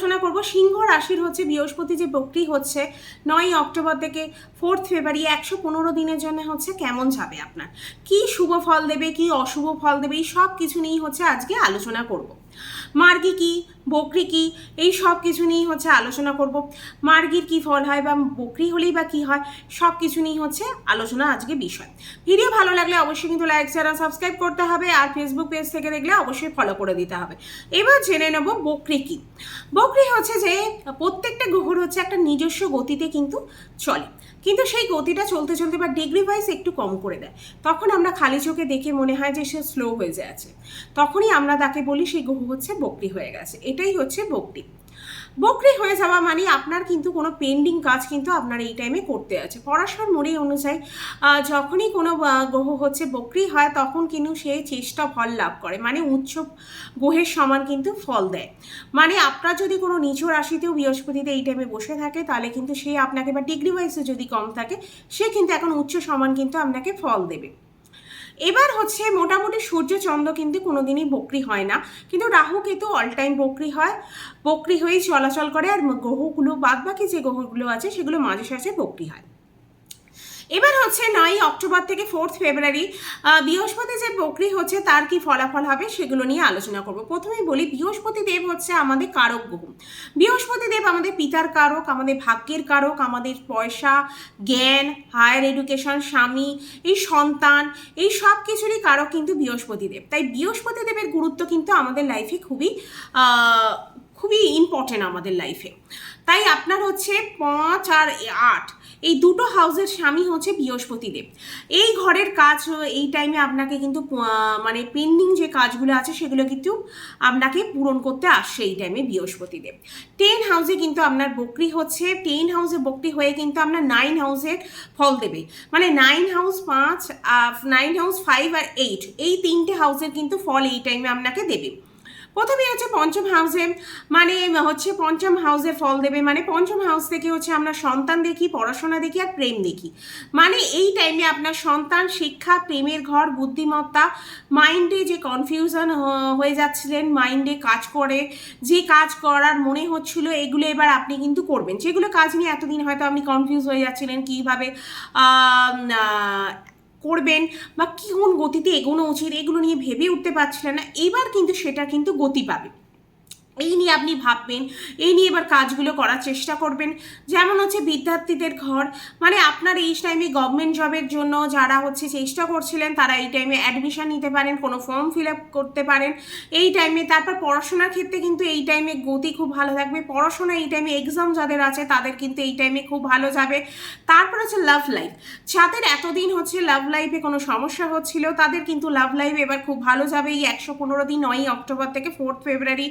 আলোচনা করব। সিংহ রাশির হচ্ছে বৃহস্পতি, যে বক্রি হচ্ছে নয় অক্টোবর থেকে ফোর্থ ফেব্রুয়ারি একশো পনেরো দিনের জন্য হচ্ছে কেমন যাবে আপনার? কি শুভ ফল দেবে, কি অশুভ ফল দেবে, এই সব কিছু নিয়েই হচ্ছে আজকে আলোচনা করব। মার্গি কি, বকরি কি, এই সব কিছু নিয়েই হচ্ছে আলোচনা করব। মার্গির কি ফল হয় বা বকরি হলেই বা কি হয়, সব কিছু নিয়েই হচ্ছে আলোচনা আজকে বিষয়। ভিডিও ভালো লাগলে অবশ্যই কিন্তু লাইক শেয়ার আর সাবস্ক্রাইব করতে হবে আর ফেসবুক পেজ থেকে দেখলে অবশ্যই ফলো করে দিতে হবে। এবার জেনে নেব বকরি কি। বকরি হচ্ছে যে প্রত্যেকটা গ্রহর হচ্ছে একটা নিজস্ব গতিতে কিন্তু চলে। কিন্তু সেই গতিটা চলতে চলতে বা ডিগ্রি ওয়াইজ একটু কম করে দেয়। তখন আমরা খালি চোখে দেখে মনে হয় যে সে স্লো হয়ে যাচ্ছে। তখনই আমরা তাকে বলি সেই গ্রহ হচ্ছে বকরি হয়ে গেছে। এটাই হচ্ছে বকরি। বকরি হয়ে যাওয়া মানে আপনার কিন্তু কোনো পেন্ডিং কাজ কিন্তু আপনার এই টাইমে করতে আছে। পড়াশোনার মোড়ে অনুযায়ী যখনই কোনো গ্রহ হচ্ছে বকরি হয়, তখন কিন্তু সে চেষ্টা ফল লাভ করে। মানে উচ্চ গ্রহের সমান কিন্তু ফল দেয়। মানে আপনার যদি কোনো নিচ রাশিতেও বৃহস্পতিতে এই টাইমে বসে থাকে, তাহলে কিন্তু সে আপনাকে বা ডিগ্রি ওয়াইজে যদি কম থাকে, সে কিন্তু এখন উচ্চ সমান কিন্তু আপনাকে ফল দেবে। এবার হচ্ছে মোটামুটি সূর্য চন্দ্র কিন্তু কোনোদিনই বকরি হয় না। কিন্তু রাহু কেতু অল টাইম বকরি হয়, বকরি হয়েই চলাচল করে আর গ্রহগুলো বাদ বাকি যে গ্রহগুলো আছে সেগুলো মাঝে সাঝে বকরি হয়। এবার হচ্ছে নয় অক্টোবর থেকে ফোর্থ ফেব্রুয়ারি বৃহস্পতি যে বকরি হচ্ছে তার কি ফলাফল হবে সেগুলো নিয়ে আলোচনা করব। প্রথমেই বলি, বৃহস্পতি দেব হচ্ছে আমাদের কারক গ্রহ। বৃহস্পতি দেব আমাদের পিতার কারক, আমাদের ভাগ্যের কারক, আমাদের পয়সা, জ্ঞান হায়ার এডুকেশন স্বামী, এই সন্তান, এই সব কিছুরই কারক কিন্তু বৃহস্পতি দেব। তাই বৃহস্পতি দেবের গুরুত্ব কিন্তু আমাদের লাইফে খুবই খুবই ইম্পর্টেন্ট আমাদের লাইফে তাই আপনার হচ্ছে পাঁচ আর আট এই দুটো হাউসের স্বামী হচ্ছে বৃহস্পতি দেব এই ঘরের কাজ এই টাইমে আপনাকে কিন্তু মানে পেন্ডিং যে কাজগুলো আছে সেগুলো কিন্তু আপনাকে পূরণ করতে আসছে এই টাইমে বৃহস্পতি দেব টেন হাউসে কিন্তু আপনার বকরি হচ্ছে টেন হাউসে বকরি হয়ে কিন্তু আপনার নাইন হাউসের ফল দেবে। মানে নাইন হাউস পাঁচ নাইন হাউস ফাইভ আর এইট এই তিনটে হাউসের কিন্তু ফল এই টাইমে আপনাকে দেবে। প্রথমে হচ্ছে পঞ্চম হাউসে মানে হচ্ছে পঞ্চম হাউসে ফল দেবে মানে পঞ্চম হাউস থেকে হচ্ছে আমরা সন্তান দেখি, পড়াশোনা দেখি আর প্রেম দেখি। মানে এই টাইমে আপনার সন্তান, শিক্ষা, প্রেমের ঘর, বুদ্ধিমত্তা মাইন্ডে যে কনফিউশন হয়ে যাচ্ছিলেন মাইন্ডে কাজ করে, যে কাজ করার মনে হচ্ছিল, এগুলো এবার আপনি কিন্তু করবেন। যেগুলো কাজ নিয়ে এতদিন হয়তো আপনি কনফিউজ হয়ে যাচ্ছিলেন, কীভাবে করবেন বা কোন গতিতে এগোনো উচিত, এগুলো নিয়ে ভেবে উঠতে পারছিলেন না, এবার কিন্তু সেটা কিন্তু গতি পাবে। এই নিয়ে আপনি ভাববেন, এই নিয়ে এবার কাজগুলো করার চেষ্টা করবেন। যেমন হচ্ছে বিদ্যার্থীদের ঘর মানে আপনার এই টাইমে গভর্নমেন্ট জবের জন্য যারা হচ্ছে চেষ্টা করছিলেন, তারা এই টাইমে অ্যাডমিশন নিতে পারেন, কোনো ফর্ম ফিল আপ করতে পারেন। এই টাইমে তারপর পড়াশোনার ক্ষেত্রে কিন্তু এই টাইমে গতি খুব ভালো থাকবে। পড়াশোনা এই টাইমে এক্সাম যাদের আছে, তাদের কিন্তু এই টাইমে খুব ভালো যাবে। তারপর হচ্ছে লাভ লাইফ যাদের এতদিন হচ্ছে লাভ লাইফে কোনো সমস্যা হচ্ছিল, তাদের কিন্তু লাভ লাইফ এবার খুব ভালো যাবে। এই একশো পনেরো দিন নয়ই অক্টোবর থেকে ফোর্থ ফেব্রুয়ারি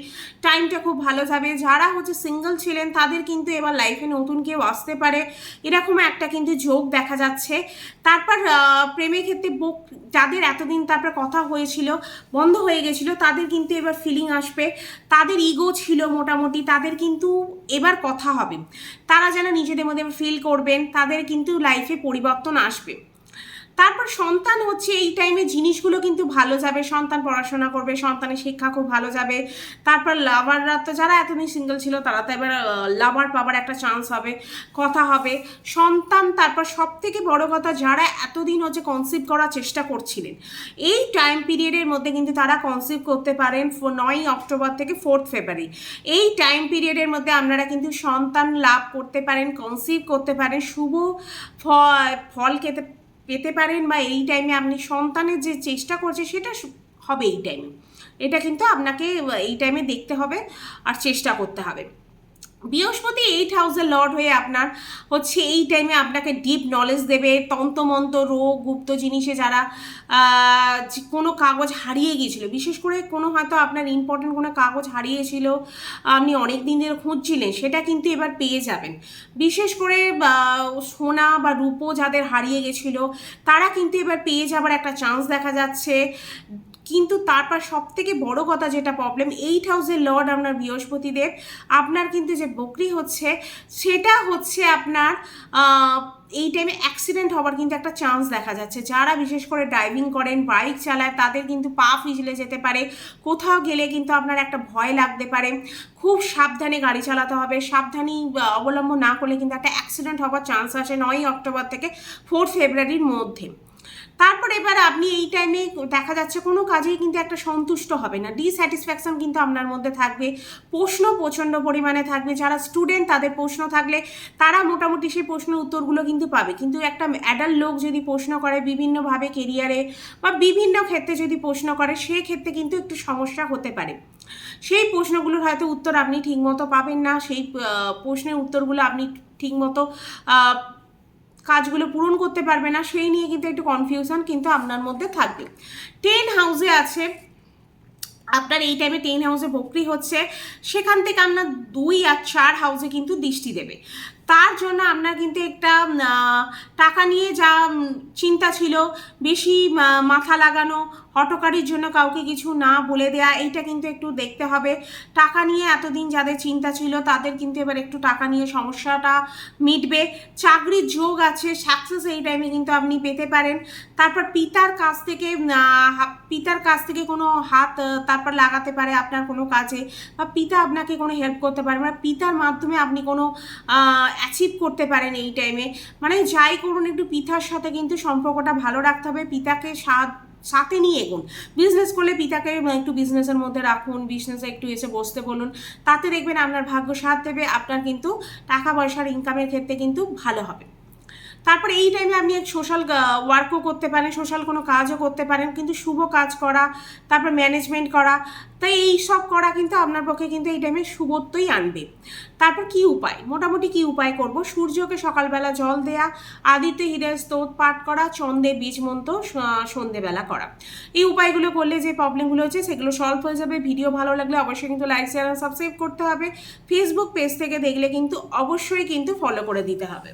টাইমটা খুব ভালো যাবে। যারা হচ্ছে সিঙ্গেল ছিলেন, তাদের কিন্তু এবার লাইফে নতুন কেউ আসতে পারে। এরকম একটা কিন্তু যোগ দেখা যাচ্ছে। তারপর প্রেমের ক্ষেত্রে বুক, যাদের এতদিন তারপর কথা হয়েছিল, বন্ধ হয়ে গেছিল, তাদের কিন্তু এবার ফিলিং আসবে। তাদের ইগো ছিল মোটামুটি, তাদের কিন্তু এবার কথা হবে। তারা যেন নিজেদের মধ্যে ফিল করবেন, তাদের কিন্তু লাইফে পরিবর্তন আসবে। তারপর সন্তান হচ্ছে, এই টাইমে জিনিসগুলো কিন্তু ভালো যাবে। সন্তান পড়াশোনা করবে, সন্তানের শিক্ষা খুব ভালো যাবে। তারপর লাভাররা তো যারা এতদিন সিঙ্গেল ছিল, তারা তো এবার লাভার পাবার একটা চান্স হবে, কথা হবে। সন্তান তারপর সব থেকে বড় কথা, যারা এতদিন হচ্ছে কনসিভ করার চেষ্টা করছিলেন, এই টাইম পিরিয়ডের মধ্যে কিন্তু তারা কনসিভ করতে পারেন নয়ই অক্টোবর থেকে ফোর্থ ফেব্রুয়ারি এই টাইম পিরিয়ডের মধ্যে আপনারা কিন্তু সন্তান লাভ করতে পারেন কনসিভ করতে পারেন, শুভ ফল খেতে পেতে পারেন বা এই টাইমে আপনি সন্তানের যে চেষ্টা করছে, সেটা হবে এই টাইমে এটা কিন্তু আপনাকে, এই টাইমে দেখতে হবে আর চেষ্টা করতে হবে। বৃহস্পতি এইট হাউসের লর্ড হয়ে আপনার হচ্ছে এই টাইমে আপনাকে ডিপ নলেজ দেবে। তন্ত্রমন্ত্র, রোগ, গুপ্ত জিনিসে যারা কোনো কাগজ হারিয়ে গিয়েছিল, বিশেষ করে কোনো হয়তো আপনার ইম্পর্টেন্ট কোনো কাগজ হারিয়েছিল, আপনি অনেক দিন ধরে খুঁজছিলেন, সেটা কিন্তু এবার পেয়ে যাবেন। বিশেষ করে সোনা বা রূপো যাদের হারিয়ে গেছিল, তারা কিন্তু এবার পেয়ে যাবার একটা চান্স দেখা যাচ্ছে। কিন্তু তারপর সব থেকে বড় কথা যেটা প্রবলেম এইট হাউসের লর্ড আপনার বৃহস্পতিদেব, আপনার কিন্তু যে বকরি হচ্ছে, সেটা হচ্ছে আপনার এই টাইমে অ্যাক্সিডেন্ট হওয়ার কিন্তু একটা চান্স দেখা যাচ্ছে। যারা বিশেষ করে ড্রাইভিং করেন বাইক চালায়, তাদের কিন্তু পা পিছলে যেতে পারে। কোথাও গেলে কিন্তু আপনার একটা ভয় লাগতে পারে। খুব সাবধানে গাড়ি চালাতে হবে। সাবধানী অবলম্বন না করলে কিন্তু একটা অ্যাক্সিডেন্ট হওয়ার চান্স আছে নয়ই অক্টোবর থেকে ফোর্থ ফেব্রুয়ারির মধ্যে। তারপর এবার আপনি এই টাইমে দেখা যাচ্ছে কোনো কাজেই কিন্তু একটা সন্তুষ্ট হবে না। ডিস্যাটিসফ্যাকশন কিন্তু আপনার মধ্যে থাকবে, প্রশ্ন প্রচণ্ড পরিমাণে থাকবে। যারা স্টুডেন্ট তাদের প্রশ্ন থাকলে তারা মোটামুটি সেই প্রশ্নের উত্তরগুলো কিন্তু পাবে। কিন্তু একটা অ্যাডাল্ট লোক যদি প্রশ্ন করে বিভিন্নভাবে কেরিয়ারে বা বিভিন্ন ক্ষেত্রে যদি প্রশ্ন করে, সেক্ষেত্রে কিন্তু একটু সমস্যা হতে পারে। সেই প্রশ্নগুলোর হয়তো উত্তর আপনি ঠিকমতো পাবেন না। সেই প্রশ্নের উত্তরগুলো আপনি ঠিকমতো কাজগুলো পূরণ করতে পারবে না, সেই নিয়ে কিন্তু একটু কনফিউশন কিন্তু আপনার মধ্যে থাকবে। টেন হাউসে আছে, আপনার এই টাইমে টেন হাউসে বকরি হচ্ছে, সেখান থেকে আপনার দুই আর চার হাউসে কিন্তু দৃষ্টি দেবে। তার জন্য আপনার কিন্তু একটা টাকা নিয়ে যা চিন্তা ছিল। বেশি মাথা লাগানো, হটকারির জন্য কাউকে কিছু না বলে দেয়া, এইটা কিন্তু একটু দেখতে হবে। টাকা নিয়ে এতদিন যাদের চিন্তা ছিল, তাদের কিন্তু এবার একটু টাকা নিয়ে সমস্যাটা মিটবে। চাকরির যোগ আছে সাকসেস এই টাইমে কিন্তু আপনি পেতে পারেন। তারপর পিতার কাছ থেকে পিতার কাছ থেকে কোনো হাত তারপর লাগাতে পারে আপনার কোনো কাজে, বা পিতা আপনাকে কোনো হেল্প করতে পারে, বা পিতার মাধ্যমে আপনি কোনো অ্যাচিভ করতে পারেন এই টাইমে মানে যাই করুন, একটু পিতার সাথে কিন্তু সম্পর্কটা ভালো রাখতে হবে, পিতাকে সাথ, সাথে নিয়ে এগুন। বিজনেস করলে পিতাকে একটু বিজনেসের মধ্যে রাখুন বিজনেসে একটু এসে বসতে বলুন। তাতে দেখবেন আপনার ভাগ্য সাথ দেবে, আপনার কিন্তু টাকা পয়সার ইনকামের ক্ষেত্রে কিন্তু ভালো হবে। তারপরে এই টাইমে আপনি এক সোশ্যাল ওয়ার্কও করতে পারেন সোশ্যাল কোনো কাজও করতে পারেন, কিন্তু শুভ কাজ করা, তারপর ম্যানেজমেন্ট করা তাই এই সব করা কিন্তু আপনার পক্ষে কিন্তু এই টাইমে শুভত্বই আনবে। তারপর কি উপায়? মোটামুটি কি উপায় করব? সূর্যকে সকালবেলা জল দেয়া, আদিত্য হীরের স্তোত পাঠ করা চন্দে বীজ মন্ত্র সন্ধেবেলা করা। এই উপায়গুলো করলে যে প্রবলেমগুলো হচ্ছে সেগুলো সলভ হয়ে যাবে। ভিডিও ভালো লাগলে অবশ্যই কিন্তু লাইক শেয়ার সাবস্ক্রাইব করতে হবে। ফেসবুক পেজ থেকে দেখলে কিন্তু অবশ্যই কিন্তু ফলো করে দিতে হবে।